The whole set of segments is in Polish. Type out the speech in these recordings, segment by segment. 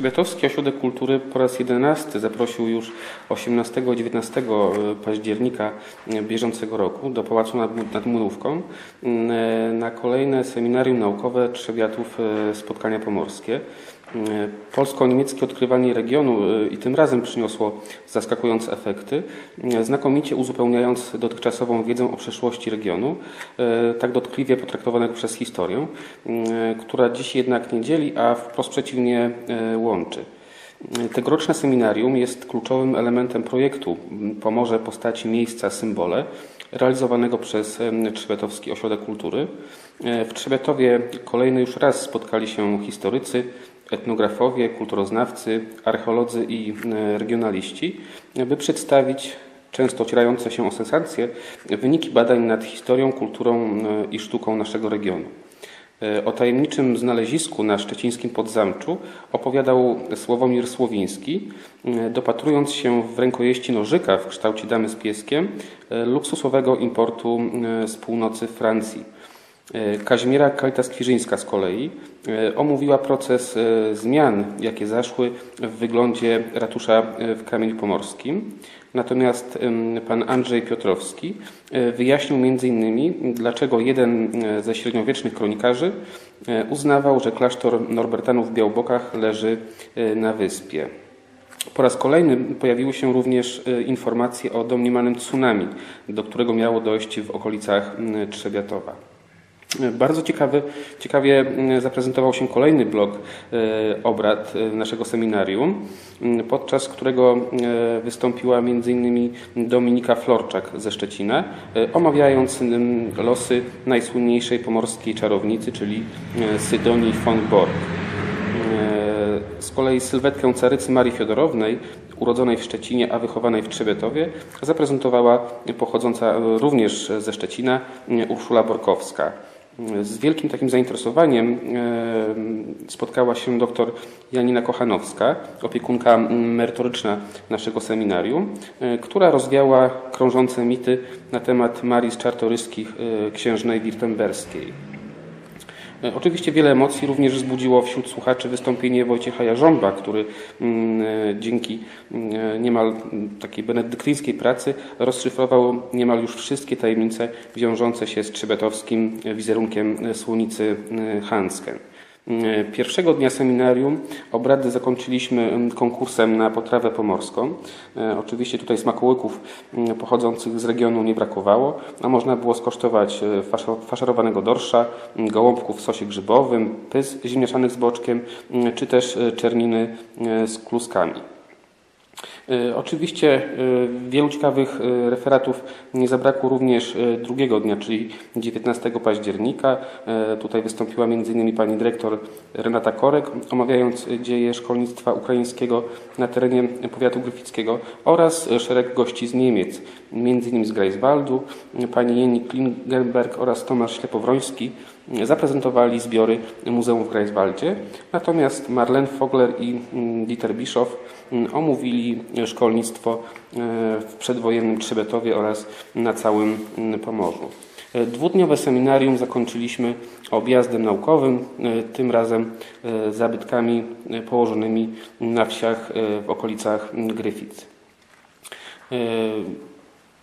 Trzybiatowski Ośrodek Kultury po raz jedenasty zaprosił już 18 i 19 października bieżącego roku do Pałacu nad, nad Murówką mm, na kolejne seminarium naukowe Trzebiatów e, Spotkania Pomorskie. E, Polsko-niemieckie odkrywanie regionu e, i tym razem przyniosło zaskakujące efekty, e, znakomicie uzupełniając dotychczasową wiedzę o przeszłości regionu, tak dotkliwie potraktowanego przez historię, która dziś jednak nie dzieli, a wprost przeciwnie łączy. Tegoroczne seminarium jest kluczowym elementem projektu Pomorze Postaci Miejsca Symbole, realizowanego przez Trzebiatowski Ośrodek Kultury. W Trzebiatowie kolejny już raz spotkali się historycy, etnografowie, kulturoznawcy, archeolodzy i e, regionaliści, by przedstawić często ocierające się o sensacje wyniki badań nad historią, kulturą e, i sztuką naszego regionu. E, O tajemniczym znalezisku na szczecińskim Podzamczu opowiadał Sławomir Słowiński, dopatrując się w rękojeści nożyka w kształcie damy z pieskiem luksusowego importu z północy Francji. E, Kazimiera Kalita-Skwierzyńska z kolei e, omówiła proces e, zmian, jakie zaszły w wyglądzie ratusza w Kamieniu Pomorskim. Natomiast pan Andrzej Piotrowski wyjaśnił m.in. dlaczego jeden ze średniowiecznych kronikarzy uznawał, że klasztor Norbertanów w Białbokach leży na wyspie. Po raz kolejny pojawiły się również informacje o domniemanym tsunami, do którego miało dojść w okolicach Trzebiatowa. Bardzo ciekawy, ciekawie m, zaprezentował się kolejny blok e, obrad e, naszego seminarium, m, podczas którego e, wystąpiła m.in. Dominika Florczak ze Szczecina, omawiając m, losy najsłynniejszej pomorskiej czarownicy, czyli Sydonii von Borg. Z kolei sylwetkę carycy Marii Fiodorownej, urodzonej w Szczecinie, a wychowanej w Trzebietowie, zaprezentowała pochodząca również ze Szczecina Urszula Borkowska. Z wielkim takim zainteresowaniem e, spotkała się dr Janina Kochanowska, opiekunka merytoryczna naszego seminarium, e, która rozwiała krążące mity na temat Marii z Czartoryskich e, księżnej wirtemberskiej. E, Oczywiście wiele emocji również wzbudziło wśród słuchaczy wystąpienie Wojciecha Jarząba, który mm, e, dzięki mm, e, niemal mm, takiej benedyktyńskiej pracy rozszyfrował niemal już wszystkie tajemnice wiążące się z trzebetowskim wizerunkiem słonicy Hansken. E, Pierwszego dnia seminarium obrady zakończyliśmy mm, konkursem na potrawę pomorską. E, Oczywiście tutaj smakołyków mm, pochodzących z regionu nie brakowało, a można było skosztować e, faszerowanego dorsza, gołąbków w sosie grzybowym, pys ziemniaczanych z boczkiem, czy też e, czerniny z kluskami. E, Oczywiście e, wielu ciekawych e, referatów nie zabrakło również drugiego dnia, czyli 19 października. Tutaj wystąpiła m.in. pani dyrektor Renata Korek, omawiając dzieje szkolnictwa ukraińskiego na terenie powiatu gryfickiego oraz szereg gości z Niemiec, m.in. z Greifswaldu, pani Jenny Klingenberg oraz Tomasz Ślepowroński zaprezentowali zbiory Muzeum w Greifswaldzie. Natomiast Marlene Fogler i mm, Dieter Bischoff mm, omówili szkolnictwo e, w przedwojennym Trzebetowie oraz na całym mm, Pomorzu. E, Dwudniowe seminarium zakończyliśmy objazdem naukowym, e, tym razem zabytkami położonymi na wsiach w okolicach Gryfic.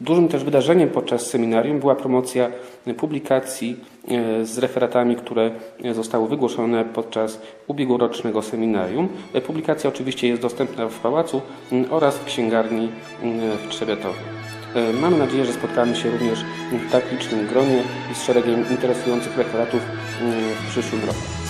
Dużym też wydarzeniem podczas seminarium była promocja publikacji e, z referatami, które zostały wygłoszone podczas ubiegłorocznego seminarium. E, Publikacja oczywiście jest dostępna w pałacu oraz w księgarni w Trzebiatowie. E, Mamy nadzieję, że spotkamy się również w tak licznym gronie i z szeregiem interesujących referatów w przyszłym roku.